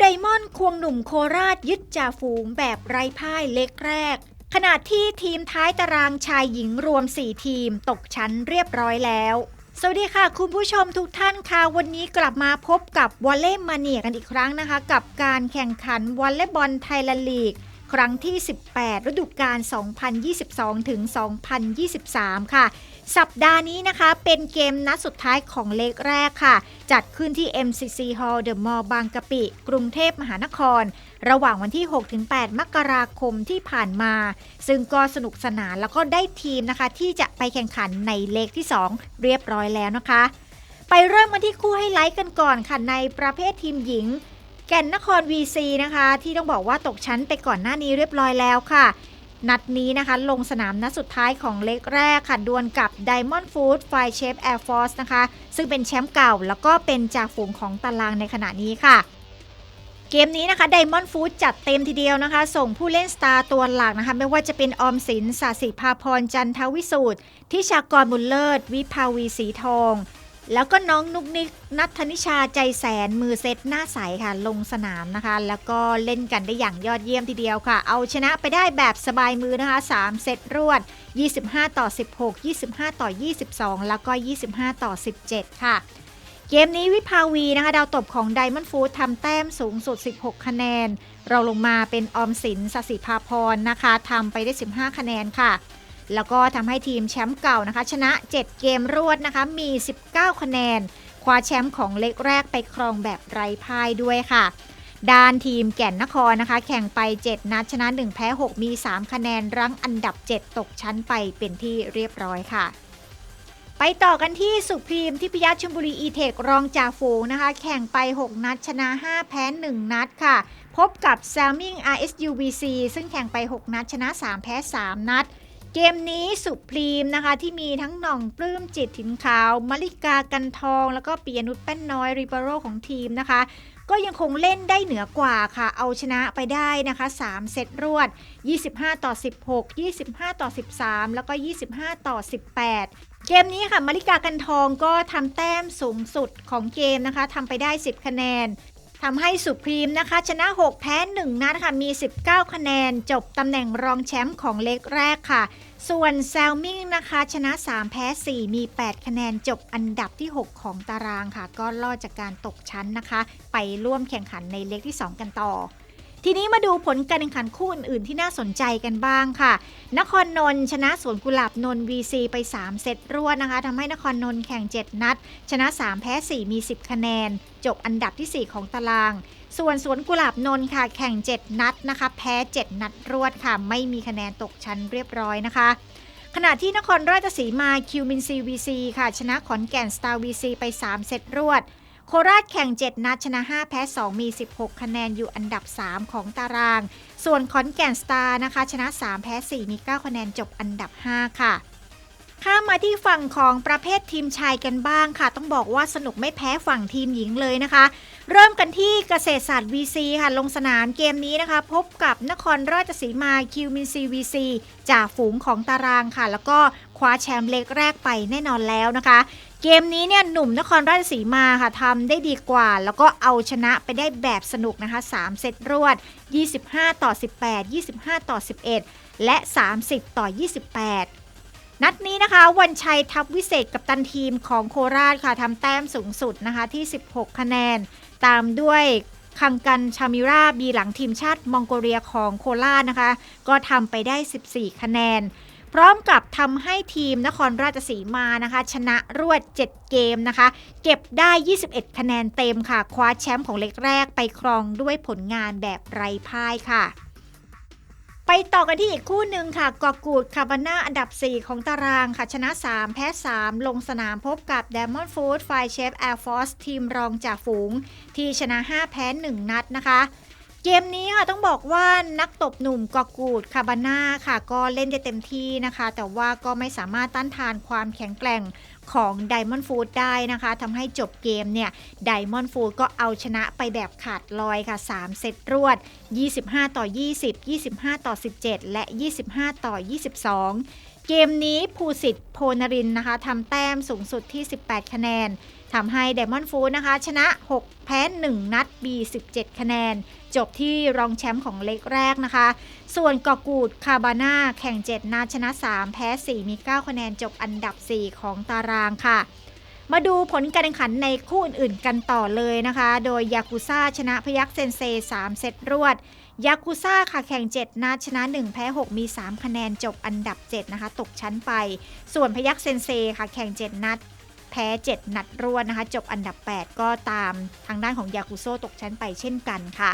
ไดมอนด์ควงหนุ่มโคราชยึดจ่าฝูงแบบไร้พ่ายเล็กแรก ขณะที่ทีมท้ายตารางชายหญิงรวม 4 ทีมตกชั้นเรียบร้อยแล้ว สวัสดีค่ะ คุณผู้ชมทุกท่านค่ะ วันนี้กลับมาพบกับวอลเล่มาเนียกันอีกครั้งนะคะ กับการแข่งขันวอลเลย์บอลไทยแลนด์ลีก ครั้งที่ 18 ฤดูกาล 2022 ถึง 2023 ค่ะ สัปดาห์นี้นะคะเป็นเกมนัดสุดท้ายของเลกแรกค่ะ จัดขึ้นที่ MCC Hall The Mall บางกะปิ กรุงเทพมหานคร ระหว่างวันที่ 6-8 มกราคมที่ผ่านมา ซึ่งก็สนุกสนานแล้วก็ได้ทีมนะคะ ที่จะไปแข่งขันในเลกที่ 2 เรียบร้อยแล้วนะคะ ไปเริ่มกันที่คู่ให้ไลค์กันก่อนค่ะในประเภททีมหญิง แก่นนคร VC นะคะ ที่ต้องบอกว่าตกชั้นไปก่อนหน้านี้เรียบร้อยแล้วค่ะ นัดนี้นะคะ ลงสนามนัดสุดท้ายของเล็กแรกค่ะดวลกับ Diamond Food Fire Chef Air Force นะคะ ซึ่งเป็นแชมป์เก่า แล้วก็เป็นจ่าฝูงของตารางในขณะนี้ค่ะเกมนี้นะคะ Diamond Food จัดเต็มทีเดียวนะคะ ส่งผู้เล่นสตาร์ตัวหลักนะคะ ไม่ว่าจะเป็นออมสินสาสิภาพรจันทวิสูตรทิชากรบุญเลิศ วิภาวีสีทอง แล้วก็น้องนุกนิกนัทธนิชาใจแสนมือเซตหน้าใสค่ะ ลงสนามนะคะ แล้วก็เล่นกันได้อย่างยอดเยี่ยมทีเดียวค่ะ เอาชนะไปได้แบบสบายมือนะคะ 3 เซตรวด 25 ต่อ 16 25 ต่อ 22 แล้วก็ 25 ต่อ 17 ค่ะ เกมนี้วิภาวีนะคะ ดาวตบของ Diamond Food ทำแต้มสูงสุด 16 คะแนน เราลงมาเป็นออมสินสสิภาพรนะคะทำไปได้ 15 คะแนนค่ะ แล้วก็ทำให้ทีมแชมป์เก่านะคะ ชนะ 7 เกมรวดนะคะ มี 19 คะแนน คว้าแชมป์ของเล็กแรกไปครองแบบไร้พ่ายด้วยค่ะ ด้านทีมแก่นนครนะคะ แข่งไป 7 นัดชนะ 1 แพ้ 6 มี 3 คะแนน รั้งอันดับ 7 ตกชั้นไปเป็นที่เรียบร้อยค่ะไปต่อกันที่สุพรีมทิพยชลบุรีอีเทครองจ่าฝูงนะคะ แข่งไป 6 นัด ชนะ 5 แพ้ 1 นัดค่ะ พบกับ s a l m i n g RSUVC ซึ่งแข่งไป 6 นัด ชนะ 3 แพ้ 3 นัด เกมนี้สุพรีมนะคะที่มีทั้งหน่องปลื้มจิตถิ่นขาวมาริกากันทอง แล้วก็ปียนุชแป้นน้อยริบาโรของทีมนะคะ ก็ยังคงเล่นได้เหนือกว่าค่ะ เอาชนะไปได้นะคะ 3 เซตรวด 25 ต่อ 16 25 ต่อ 13 แล้วก็ 25 ต่อ 18เกมนี้ค่ะมาริกากันทองก็ทำแต้มสูงสุดของเกมนะคะทำไปได้ 10 คะแนน ทำให้สุพรีมนะคะ ชนะ 6 แพ้ 1 นัดค่ะ มี 19 คะแนน จบตำแหน่งรองแชมป์ของเล็กแรกค่ะ ส่วนแซลมิงนะคะ ชนะ 3 แพ้ 4 มี 8 คะแนน จบอันดับที่ 6 ของตารางค่ะ ก็รอดจากการตกชั้นนะคะ ไปร่วมแข่งขันในเล็กที่ 2 กันต่อ ทีนี้มาดูผลการแข่งขันคู่อื่น ๆ ที่น่าสนใจกันบ้างค่ะ นครนนท์ชนะสวนกุหลาบนนท์ VC ไป 3 เซตรวดนะคะทำให้นครนนท์แข่ง 7 นัด ชนะ 3 แพ้ 4 มี 10 คะแนน จบอันดับที่ 4 ของตาราง ส่วนสวนกุหลาบนนท์ค่ะ แข่ง 7 นัดนะคะแพ้ 7 นัดรวดค่ะ ไม่มีคะแนนตกชั้นเรียบร้อยนะคะขณะที่นครราชสีมาคิวมินซี VC ค่ะ ชนะขอนแก่นสตาร์ VC ไป 3 เซตรวด โคราชแข่ง 7 นัดชนะ 5 แพ้ 2 มี 16 คะแนนอยู่อันดับ 3 ของตาราง ส่วนขอนแก่นสตาร์นะคะ ชนะ 3 แพ้ 4 มี 9 คะแนนจบอันดับ 5 ค่ะ ข้ามมาที่ฝั่งของประเภททีมชายกันบ้างค่ะ ต้องบอกว่าสนุกไม่แพ้ฝั่งทีมหญิงเลยนะคะ เริ่มกันที่เกษตรศาสตร์ VC ค่ะ ลงสนามเกมนี้นะคะ พบกับนครราชสีมาคิวมินซี VC จ่าฝูงของตารางค่ะ แล้วก็คว้าแชมป์เล็กแรกไปแน่นอนแล้วนะคะ เกมนี้เนี่ยหนุ่มนครราชสีมาค่ะทำได้ดีกว่า แล้วก็เอาชนะไปได้แบบสนุกนะคะ 3 เซตรวด 25 ต่อ 18 25 ต่อ 11 และ 30 ต่อ 28นัดนี้นะคะวันชัยทัพวิเศษกับตันทีมของโคราชค่ะทำแต้มสูงสุดนะคะที่ 16 คะแนน ตามด้วยคังกันชามิราบีหลังทีมชาติมองโกเลียของโคราชนะคะ ก็ทำไปได้ 14 คะแนน พร้อมกับทำให้ทีมนครราชสีมานะคะ ชนะรวด 7 เกมนะคะ เก็บได้ 21 คะแนนเต็มค่ะ คว้าแชมป์ของเล็กแรกไปครองด้วยผลงานแบบไร้พ่ายค่ะไปต่อกันที่อีกคู่หนึ่งค่ะกอกูดคาบาน่าอันดับ 4 ของตารางค่ะ ชนะ 3 แพ้ 3 ลงสนามพบกับ Diamond Food Fire Chef Air Force ทีมรองจากฝูง ที่ชนะ 5 แพ้ 1 นัดนะคะ เกมนี้ค่ะต้องบอกว่านักตบหนุ่มกอกูดคาบาน่าค่ะ ก็เล่นได้เต็มที่นะคะ แต่ว่าก็ไม่สามารถต้านทานความแข็งแกร่งของ Diamond Food ได้นะคะทำให้จบเกมเนี่ย Diamond Food ก็เอาชนะไปแบบขาดลอยค่ะ 3 เซตรวด 25 ต่อ 20 25 ต่อ 17 และ 25 ต่อ 22 เกมนี้ภูสิทธิ์โพนรินนะคะทำแต้มสูงสุดที่ 18 คะแนนทำให้ Diamond Food นะคะ ชนะ 6 แพ้ 1 นัดมี17 คะแนน จบที่รองแชมป์ของเล็กแรกนะคะ ส่วนกอกูดคาบาน่าแข่ง 7นัดชนะ 3 แพ้ 4 มี 9 คะแนนจบอันดับ 4 ของตารางค่ะ มาดูผลการแข่งขันในคู่อื่นๆกันต่อเลยนะคะ โดยยากุซ่าชนะพยักเซนเซ 3 เซตรวด ยากุซ่าค่ะแข่ง 7 นัดชนะ 1 แพ้ 6 มี 3 คะแนนจบอันดับ 7 นะคะ ตกชั้นไป ส่วนพยักเซนเซค่ะแข่ง 7 นัด แพ้ 7 นัดรวดนะคะ จบอันดับ 8 ก็ตามทางด้านของยากุโซตกชั้นไปเช่นกันค่ะ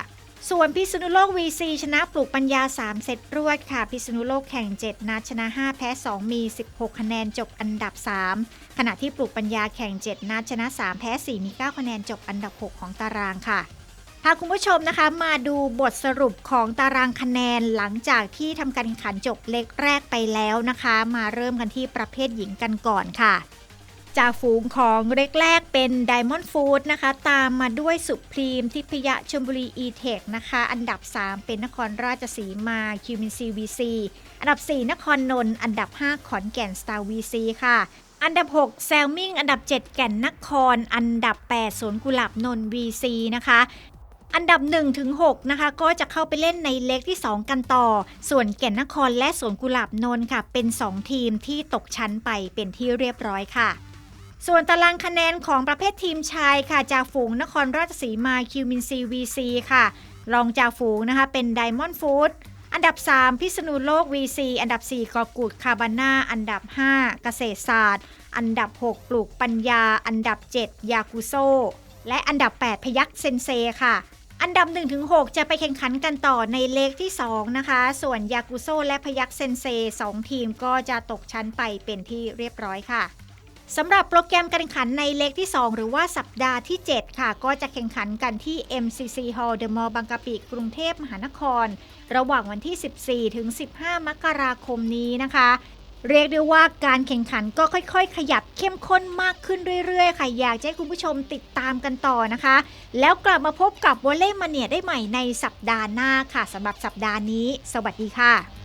ส่วนพิษณุโลก VC ชนะปลูกปัญญา 3 เซตรวดค่ะ พิษณุโลกแข่ง 7 นัดชนะ 5 แพ้ 2 มี 16 คะแนนจบอันดับ 3 ขณะที่ปลูกปัญญาแข่ง 7 นัดชนะ 3 แพ้ 4 มี 9 คะแนนจบอันดับ 6 ของตารางค่ะ พาคุณผู้ชมนะคะมาดูบทสรุปของตารางคะแนนหลังจากที่ทำการแข่งขันจบเล็กแรกไปแล้วนะคะ มาเริ่มกันที่ประเภทหญิงกันก่อนค่ะจากฝูงของเล็กแรกเป็น Diamond Food นะคะ ตามมาด้วยสุพรีมทิพยะชมบุรี e-tech นะคะ อันดับ 3 เป็นนครราชสีมาคิวมินซี VC อันดับ 4 นครนนท์อันดับ 5 ขอนแก่น Star VC ค่ะ อันดับ 6 แซลมิงอันดับ 7 แก่นนคร อันดับ 8สวนกุหลาบนนท์ VC นะคะ อันดับ1ถึง6นะคะก็จะเข้าไปเล่นในเล็กที่ 2 กันต่อ ส่วนแก่นนครและสวนกุหลาบนนท์ค่ะ เป็น 2 ทีมที่ตกชั้นไปเป็นที่เรียบร้อยค่ะ ส่วนตารางคะแนนของประเภททีมชายค่ะจากฝูงนครราชสีมาคิวมินซี VC ค่ะ รองจากฝูงนะคะเป็น Diamond Food อันดับ 3 พิษณุโลก VC อันดับ 4กอกูดคาบาน่า อันดับ 5 เกษตรศาสตร์ อันดับ 6 ปลูกปัญญา อันดับ 7 ยากุโซ และอันดับ 8 พยักเซนเซค่ะ อันดับ 1-6 จะไปแข่งขันกันต่อในเลกที่ 2 นะคะ ส่วนยากุโซและพยักเซนเซ 2 ทีมก็จะตกชั้นไปเป็นที่เรียบร้อยค่ะสำหรับโปรแกรมการแข่งขันในเลกที่ 2 หรือว่าสัปดาห์ที่ 7 ค่ะ ก็จะแข่งขันกันที่ MCC Hall The Mall บางกะปิกรุงเทพมหานคร ระหว่างวันที่ 14 ถึง 15 มกราคมนี้นะคะ เรียกได้ว่าการแข่งขันก็ค่อยๆ ขยับเข้มข้นมากขึ้นเรื่อยๆ ค่ะ อยากให้คุณผู้ชมติดตามกันต่อนะคะ แล้วกลับมาพบกับวอลเล่มาเนียได้ใหม่ในสัปดาห์หน้าค่ะสำหรับสัปดาห์นี้ สวัสดีค่ะ